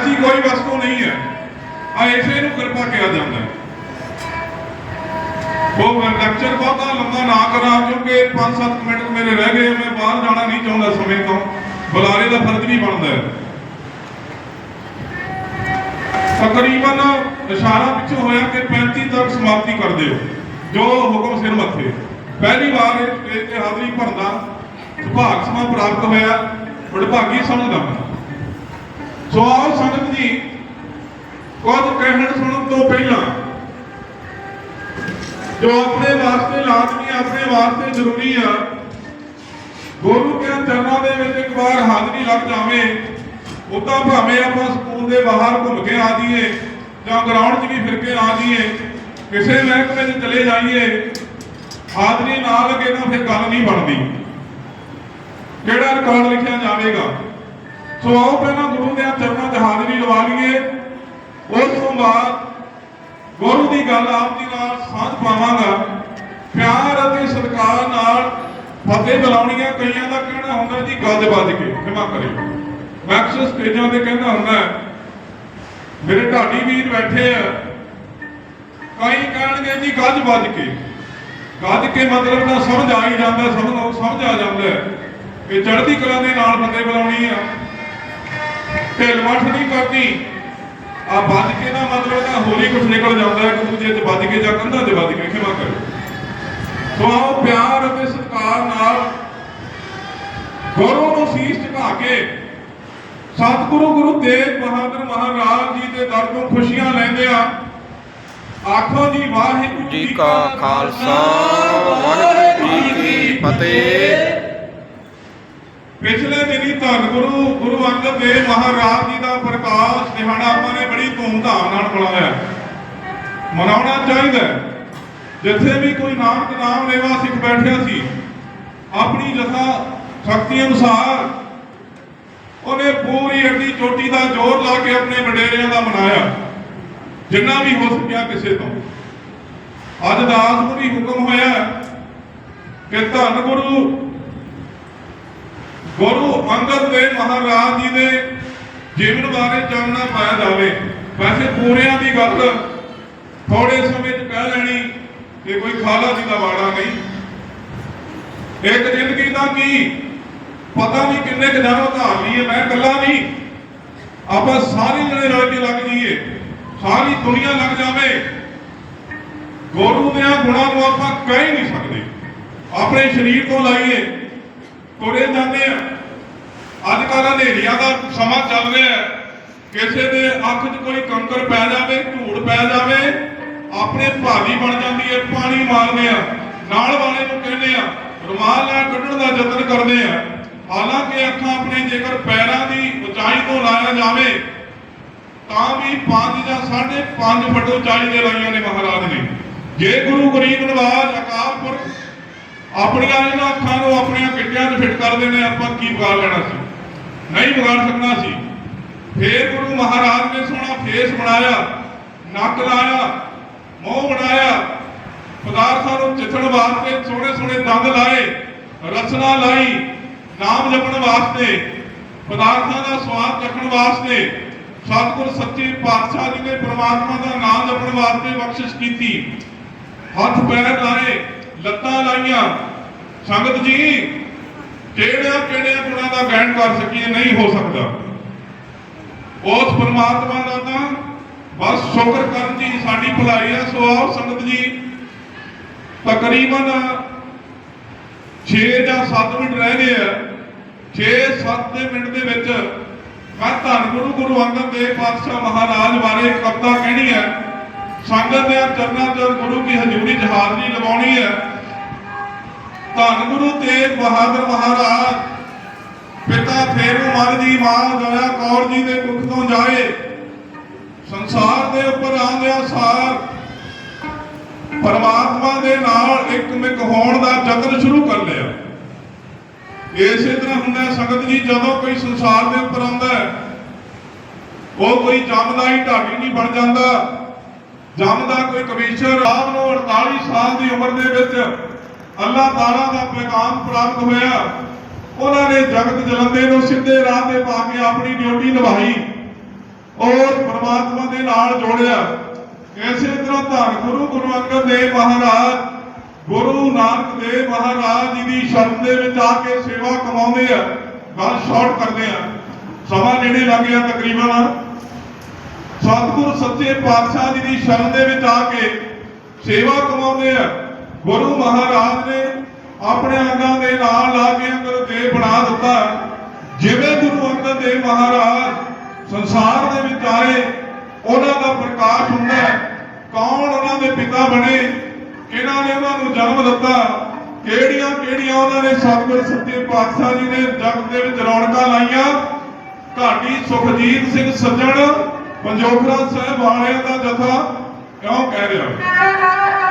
ਐਸੀ ਕੋਈ ਵਸਤੂ ਨਹੀਂ ਹੈ। ਆ ਇਸੇ ਨੂੰ ਕਿਰਪਾ ਕਿਹਾ ਜਾਂਦਾ ਹੈ। ਉਹ ਮੈਂ ਲੈਕਚਰ ਬਹੁਤਾ ਲੰਬਾ ਨਾ ਕਰਾਂ, ਕਿਉਂਕਿ 5-7 ਮਿੰਟ ਮੇਰੇ ਰਹਿ ਗਏ ਮੈਂ ਬਾਹਰ ਜਾਣਾ ਨਹੀਂ ਚਾਹੁੰਦਾ ਸਮੇਂ ਤੋਂ। ਬੁਲਾਰੇ ਦਾ ਫਰਜ਼ ਵੀ ਤਕਰੀਬਨ ਇਸ਼ਾਰਾ ਪਿੱਛੋਂ ਹੋਇਆ ਕਿ 35 ਤੱਕ ਸਮਾਪਤੀ ਕਰ ਦਿਓ, ਜੋ ਹੁਕਮ ਸਿਰ ਮੱਥੇ। ਪਹਿਲੀ ਵਾਰ ਇਹ ਹਾਜ਼ਰੀ ਭਰਦਾ ਸੁਭਾਗ ਸਮਾ ਪ੍ਰਾਪਤ ਹੋਇਆ ਵਡਭਾਗੀ ਸਮਝਦਾ ਮੈਂ। ਸੋ ਆਓ ਸੰਗਤ ਜੀ, ਕੁਝ ਕਹਿਣ ਸੁਣਨ ਤੋਂ ਪਹਿਲਾਂ ਜੋ ਆਪਣੇ ਵਾਸਤੇ ਲਾਜ਼ਮੀ, ਆਪਣੇ ਵਾਸਤੇ ਜ਼ਰੂਰੀ ਆ, ਗੁਰੂ ਕੇ ਚਰਨਾਂ ਦੇ ਵਿੱਚ ਇੱਕ ਵਾਰ ਹਾਜ਼ਰੀ ਲੱਗ ਜਾਵੇ, ਉਦਾਂ ਭਾਵੇਂ ਆਪਾਂ ਸਕੂਲ ਦੇ ਬਾਹਰ ਘੁੰਮ ਕੇ ਆ ਜਾਈਏ ਜਾਂ ਗਰਾਊਂਡ 'ਚ ਵੀ ਫਿਰ ਕੇ ਆ ਜਾਈਏ, ਕਿਸੇ ਮਹਿਕਮੇ 'ਚ ਚਲੇ ਜਾਈਏ, ਹਾਜ਼ਰੀ ਨਾ ਲੱਗੇ ਤਾਂ ਫਿਰ ਗੱਲ ਨਹੀਂ ਬਣਦੀ। ਕਿਹੜਾ ਰਿਕਾਰਡ ਲਿਖਿਆ ਜਾਵੇਗਾ? ਸੋ ਆਓ ਪਹਿਲਾਂ ਗੁਰੂ ਦੇ ਚਰਨਾਂ 'ਚ ਹਾਜ਼ਰੀ ਲਵਾ ਲਈਏ। ਉਸ ਤੋਂ ਬਾਅਦ ਗੁਰੂ ਦੀ ਗੱਲ ਆਪ ਜੀ ਨਾਲ ਸਾਂਝ ਪਾਵਾਂਗਾ। ਪਿਆਰ ਅਤੇ ਸਤਿਕਾਰ ਨਾਲ ਫਤਿਹ ਬੁਲਾਉਣੀਆਂ ਕਈਆਂ ਦਾ ਕਹਿਣਾ ਹੁੰਦਾ ਜੀ, ਗੱਜ ਵੱਜ ਕੇ ਖਿਮਾ ਕਰਿਓ ਮੈਂ ਸਟੇਜਾਂ ਤੇ ਕਹਿੰਦਾ ਹੁੰਦਾ, ਮੇਰੇ ਢਾਡੀ ਵੀਰ ਬੈਠੇ ਆ। ਕਈ ਕਹਿਣਗੇ ਜੀ, ਗੱਜ ਵੱਜ ਕੇ। ਗੱਜ ਕੇ ਮਤਲਬ ਤਾਂ ਸਮਝ ਆ ਹੀ ਜਾਂਦਾ, ਸਭ ਨੂੰ ਸਮਝ ਆ ਜਾਂਦਾ। ਕਿ ਚੜ੍ਹਦੀ ਕਲਾ ਦੇ ਨਾਲ ਬੰਦੇ ਬੁਲਾਉਣੀ ਆ। ਢਿੱਲ ਮੱਠ ਨਹੀਂ ਕਰਦੀ। ਆ ਵੱਜ ਕੇ ਦਾ ਮਤਲਬ ਤਾਂ ਹੋਲੀ ਕੁਝ ਨਿਕਲ ਜਾਂਦਾ ਹੈ ਕਿ ਦੂਜੇ ਤੇ ਵੱਜ ਕੇ ਜਾਂ ਕੰਧਾਂ ਤੇ ਵੱਜ ਕੇ ਖਿਮਾ ਕਰੋ। ਸੋ ਆਓ ਪਿਆਰ ਅਤੇ ਸਤਿਕਾਰ ਨਾਲ ਗੁਰੂ ਨੂੰ ਸੀਸ ਝੁਕਾ ਕੇ ਸਤਿਗੁਰੂ ਗੁਰੂ ਤੇਗ ਬਹਾਦਰ ਮਹਾਰਾਜ ਜੀ ਦੇ ਦਰ ਤੋਂ ਖੁਸ਼ੀਆਂ ਲੈਂਦੇ ਆ। ਆਖੋ ਜੀ ਵਾਹਿਗੁਰੂ ਜੀ ਕਾ ਖਾਲਸਾ ਵਾਹਿਗੁਰੂ ਜੀ ਕੀ ਫਤਿਹ। ਪਿਛਲੇ ਦਿਨੀ ਧੰਨ ਗੁਰੂ ਗੁਰੂ ਅੰਗਦ ਦੇਵ ਮਹਾਰਾਜ ਜੀ ਦਾ ਪ੍ਰਕਾਸ਼ ਦਿਹਾੜਾ ਆਪਾਂ ਨੇ ਬੜੀ ਧੂਮਧਾਮ ਨਾਲ ਮਨਾਇਆ। ਮਨਾਉਣਾ ਚਾਹੀਦਾ ਜਿੱਥੇ ਵੀ ਕੋਈ ਨਾਨਕ ਨਾਮ ਲੈਵਾ ਸਿੱਖ ਬੈਠਿਆ ਸੀ, ਆਪਣੀ ਜਥਾ ਸ਼ਕਤੀ ਅਨੁਸਾਰ ਉਹਨੇ ਪੂਰੀ ਅੱਡੀ ਚੋਟੀ ਦਾ ਜ਼ੋਰ ਲਾ ਕੇ ਆਪਣੇ ਵਡੇਰਿਆਂ ਦਾ ਮਨਾਇਆ, ਜਿੰਨਾ ਵੀ ਹੋ ਸਕਿਆ ਕਿਸੇ ਤੋਂ। ਅੱਜ ਦਾਸ ਨੂੰ ਵੀ ਹੁਕਮ ਹੋਇਆ ਕਿ ਧੰਨ ਗੁਰੂ ਗੁਰੂ ਅੰਗਦ ਦੇਵ ਮਹਾਰਾਜ ਜੀ ਦੇ ਜੀਵਨ ਬਾਰੇ ਚਾਨਣਾ ਪਾਇਆ ਜਾਵੇ। ਵੈਸੇ ਪੂਰਿਆਂ ਦੀ ਗੱਲ ਥੋੜੇ ਸਮੇਂ 'ਚ ਕਹਿ ਲੈਣੀ ਕਿ ਕੋਈ ਖਾਲਾ ਜੀ ਦਾ ਵਾੜਾ ਨਹੀਂ। ਇੱਕ ਜ਼ਿੰਦਗੀ ਦਾ ਕੀ ਪਤਾ ਨਹੀਂ ਕਿੰਨੇ ਕੁ ਜਨਮ ਧਾਰ ਲਈਏ, ਮੈਂ ਇਕੱਲਾ ਨਹੀਂ। ਆਪਾਂ ਸਾਰੇ ਜਣੇ ਰਲ ਕੇ ਲੱਗ ਜਾਈਏ, ਸਾਰੀ ਦੁਨੀਆ ਲੱਗ ਜਾਵੇ। ਗੁਰੂ ਦੇ ਗੁਣਾਂ ਨੂੰ ਆਪਾਂ ਕਹਿ ਨਹੀਂ ਸਕਦੇ। ਆਪਣੇ ਸਰੀਰ ਤੋਂ ਲਾਈਏ, ਤੁਰੇ ਜਾਂਦੇ ਆ। ਅੱਜ ਕੱਲ੍ਹ ਹਨੇਰੀਆਂ ਦਾ ਸਮਾਂ ਚੱਲ ਰਿਹਾ ਹੈ। ਕਿਸੇ ਦੇ ਅੱਖ 'ਚ ਕੋਈ ਕੰਕਰ ਪੈ ਜਾਵੇ, ਧੂੜ ਪੈ ਜਾਵੇ, ਆਪਣੇ ਭਾਗੀ ਬਣ ਜਾਂਦੀ ਹੈ, ਪਾਣੀ ਮਾਰਦੇ ਆ ਨਾਲ ਵਾਲੇ ਨੂੰ ਕਹਿੰਦੇ ਆ ਰੁਮਾਲ ਨਾਲ ਕੱਢਣ ਦਾ ਯਤਨ ਕਰਦੇ ਆ ਹਾਲਾਂਕਿ ਅੱਖਾਂ ਆਪਣੇ ਜੇਕਰ ਪੈਰਾਂ ਦੀ ਉਚਾਈ ਤੋਂ ਲਾਇਆ ਜਾਵੇ, ਤਾਂ ਵੀ 5 ਜਾਂ 5.5 ਫੁੱਟ ਉਚਾਈ ਦੇ ਲਾਈਆਂ ਨੇ ਮਹਾਰਾਜ ਨੇ। ਜੇ ਗੁਰੂ ਗਰੀਬ ਨਵਾਜ ਅਕਾਲ ਪੁਰਖ ਆਪਣੀਆਂ ਇਹਨਾਂ ਅੱਖਾਂ ਨੂੰ ਆਪਣੀਆਂ ਗਿੱਟਿਆਂ 'ਚ ਫਿੱਟ ਕਰ ਦੇਣੇ ਆਪਾਂ ਕੀ ਵਿਗਾੜ ਲੈਣਾ ਸੀ? ਨਹੀਂ ਵਿਗਾੜ ਸਕਣਾ ਸੀ। ਫੇਰ ਗੁਰੂ ਮਹਾਰਾਜ ਨੇ ਸੋਹਣਾ ਫੇਸ ਬਣਾਇਆ, ਨੱਕ ਲਾਇਆ, ਮੂੰਹ ਬਣਾਇਆ, ਪਦਾਰਥਾਂ ਨੂੰ ਚਿੱਥਣ ਵਾਸਤੇ ਸੋਹਣੇ ਸੋਹਣੇ ਦੰਦ ਲਾਏ ਰਚਨਾ ਲਾਈ, ਨਾਮ ਜਪਣ ਵਾਸਤੇ, ਪਦਾਰਥਾਂ ਦਾ ਸਵਾਦ ਚੱਖਣ ਵਾਸਤੇ, ਸਤਿਗੁਰ ਸੱਚੇ ਪਾਤਸ਼ਾਹ ਜੀ ਨੇ ਪ੍ਰਮਾਤਮਾ ਦਾ ਨਾਮ ਜਪਣ ਵਾਸਤੇ ਬਖਸ਼ਿਸ਼ ਕੀਤੀ। ਹੱਥ ਪੈਰ ਲਾਏ, ਲੱਤਾਂ ਲਾਈਆਂ। ਸੰਗਤ ਜੀ ਕਿਹੜਿਆਂ ਕਿਹੜਿਆਂ ਗੁਣਾਂ ਦਾ ਗ੍ਰਹਿਣ ਕਰ ਸਕੀਏ, ਨਹੀਂ ਹੋ ਸਕਦਾ। ਉਸ ਪਰਮਾਤਮਾ ਦਾ ਤਾਂ ਬਸ ਸ਼ੁਕਰ ਕਰਨ ਦੀ ਸਾਡੀ ਭਲਾਈ ਹੈ ਸੋ ਆਓ ਸੰਗਤ ਜੀ, ਤਕਰੀਬਨ 6 ਜਾਂ 7 ਮਿੰਟ ਰਹਿ ਗਏ ਆ। 6-7 ਦੇ ਮਿੰਟ ਦੇ ਵਿੱਚ ਮੈਂ ਧੰਨ ਗੁਰੂ ਗੁਰੂ ਅੰਗਦ ਦੇਵ ਪਾਤਸ਼ਾਹ ਮਹਾਰਾਜ ਬਾਰੇ ਕਵਿਤਾ ਕਹਿਣੀ ਹੈ ਸੰਗਤ ਦੇ ਚਰਨਾਂ 'ਚ ਗੁਰੂ ਕੀ ਹਜ਼ੂਰੀ ਜਹਾਜ਼ਰੀ ਲਵਾਉਣੀ ਹੈ ਧੰਨ ਗੁਰੂ ਤੇਗ ਬਹਾਦਰ ਮਹਾਰਾਜ। ਪਿਤਾ ਫੇਰੂ ਮਨ ਜੀ ਮਾਂ, ਦਇਆ ਕੌਰ ਜੀ ਦੇ ਮੁਖ ਤੋਂ ਜਾਏ। ਸੰਸਾਰ ਦੇ ਉੱਪਰ ਆਂਦਿਆਂ ਸਾਰ ਪਰਮਾਤਮਾ ਦੇ ਨਾਲ ਇੱਕ ਮਿਕ ਹੋਣ ਦਾ ਯਤਨ ਸ਼ੁਰੂ ਕਰ ਲਿਆ। ਇਸੇ ਤਰ੍ਹਾਂ ਹੁੰਦਾ ਸੰਗਤ ਜੀ, ਜਦੋਂ ਕੋਈ ਸੰਸਾਰ ਦੇ ਉੱਪਰ ਆਉਂਦਾ ਉਹ ਕੋਈ ਜੰਮਦਾ ਹੀ ਢਾਡੀ ਨਹੀਂ ਬਣ ਜਾਂਦਾ। ਜੰਮਦਾ ਕੋਈ ਕਵੀਸ਼ਰ, ਆਪ ਨੂੰ 48 ਸਾਲ ਦੀ ਉਮਰ ਦੇ ਵਿੱਚ ਅੱਲਾਹ ਤਾਲਾ ਦਾ ਪੈਗਾਮ ਪ੍ਰਾਪਤ ਹੋਇਆ। ਉਹਨਾਂ ਨੇ ਜਗਤ ਜਲੰਦੇ ਨੂੰ ਸਿੱਧੇ ਰਾਹ ਤੇ ਪਾ ਕੇ ਆਪਣੀ ਡਿਊਟੀ ਨਿਭਾਈ ਔਰ ਪਰਮਾਤਮਾ ਦੇ ਨਾਲ ਜੋੜਿਆ। ਇਸੇ ਤਰ੍ਹਾਂ ਧੰਨ ਗੁਰੂ ਗੁਰੂ ਅੰਗਦ ਦੇਵ ਮਹਾਰਾਜ, ਗੁਰੂ ਨਾਨਕ ਦੇਵ ਮਹਾਰਾਜ ਜੀ ਦੀ ਸ਼ਰਨ ਦੇ ਵਿੱਚ ਆ ਕੇ ਸੇਵਾ ਕਮਾਉਂਦੇ ਆ। ਗੱਲ ਸ਼ਾਰਟ ਕਰਦੇ ਆ। ਸਮਾਂ ਨੇੜੇ ਲੱਗ ਗਿਆ ਤਕਰੀਬਨ। ਸਤਿਗੁਰ ਸੱਚੇ ਪਾਤਸ਼ਾਹ ਜੀ ਦੀ ਸ਼ਰਨ ਦੇ ਵਿੱਚ ਆ ਕੇ ਸੇਵਾ ਕਮਾਉਂਦੇ ਆ। ਗੁਰੂ ਮਹਾਰਾਜ ਨੇ ਆਪਣੇ ਅੰਗਾਂ ਦੇ ਨਾਲ ਲਾ ਕੇ ਅੰਗਦ ਦੇਵ ਬਣਾ ਦਿੱਤਾ। ਜਿਵੇਂ ਗੁਰੂ ਅੰਗਦ ਦੇਵ ਮਹਾਰਾਜ ਸੰਸਾਰ ਦੇ ਵਿੱਚ ਆਏ, ਉਹਨਾਂ ਦਾ ਪ੍ਰਕਾਸ਼ ਹੁੰਦਾ ਕੌਣ ਉਹਨਾਂ ਦੇ ਪਿਤਾ ਬਣੇ? ਕਿਹਨਾਂ ਨੇ ਉਹਨਾਂ ਨੂੰ ਜਨਮ ਦਿੱਤਾ? ਕਿਹੜੀਆਂ ਕਿਹੜੀਆਂ ਉਹਨਾਂ ਨੇ ਸਤਿਗੁਰ ਸੱਚੇ ਪਾਤਸ਼ਾਹ ਜੀ ਨੇ ਜਗਤ ਦੇ ਵਿੱਚ ਰੌਣਕਾਂ ਲਾਈਆਂ? ਢਾਡੀ ਸੁਖਜੀਤ ਸਿੰਘ ਸੱਜਣ, ਪੰਜੋਖਰਾ ਸਾਹਿਬ ਵਾਲਿਆਂ ਦਾ ਜਥਾ ਕਿਉਂ ਕਹਿ ਰਿਹਾ?